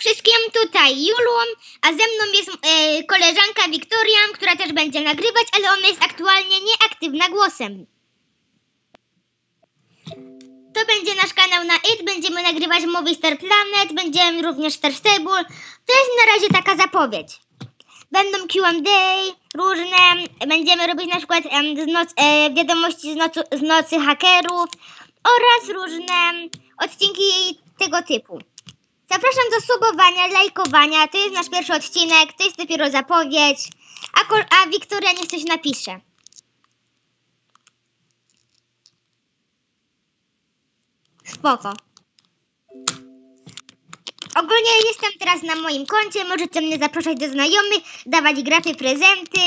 wszystkim, tutaj Julu, a ze mną jest e, koleżanka Wiktoria, która też będzie nagrywać, ale ona jest aktualnie nieaktywna głosem. To będzie nasz kanał na IT, będziemy nagrywać Movie Star Planet, będziemy również Star Stable. To jest na razie taka zapowiedź. Będą Q&A różne, będziemy robić na przykład z noc, e, wiadomości z, nocu, z nocy hakerów oraz różne odcinki tego typu. Zapraszam do subowania, lajkowania. To jest nasz pierwszy odcinek, to jest dopiero zapowiedź. A, a Wiktoria niech coś napisze. Spoko. Ogólnie jestem teraz na moim koncie, możecie mnie zapraszać do znajomych, dawać grafy, prezenty.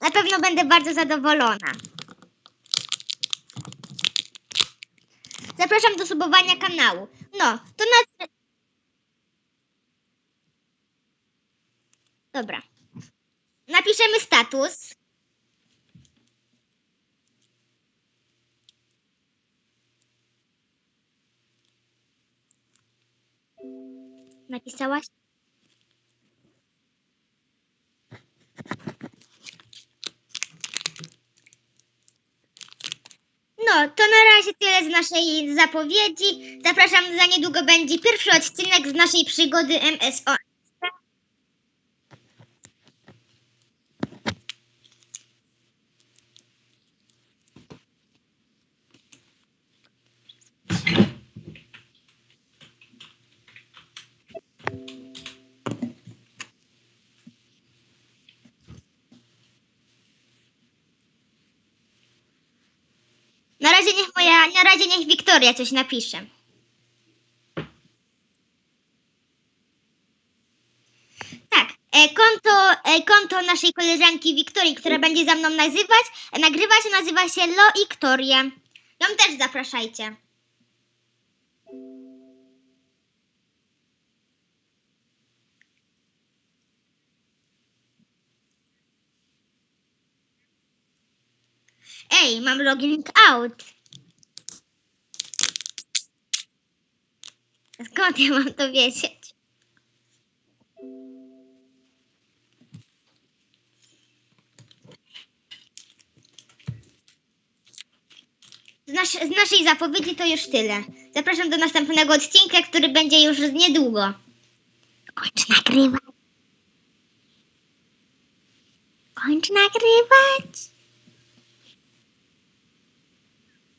Na pewno będę bardzo zadowolona. Zapraszam do subowania kanału. No, to na... Dobra. Napiszemy status. Napisałaś? No, to na razie tyle z naszej zapowiedzi. Zapraszam, za niedługo będzie pierwszy odcinek z naszej przygody MSO. Na razie niech moja, na razie niech Wiktoria coś napisze. Tak, e, konto, e, konto naszej koleżanki Wiktorii, która będzie za mną nazywać, e, nagrywać, nazywa się Lo Wiktoria. Ją też zapraszajcie. Ej, mam login out. Skąd ja mam to wiedzieć? Z, nasz, z naszej zapowiedzi to już tyle. Zapraszam do następnego odcinka, który będzie już niedługo. Kończ nagrywać. Kończ nagrywać.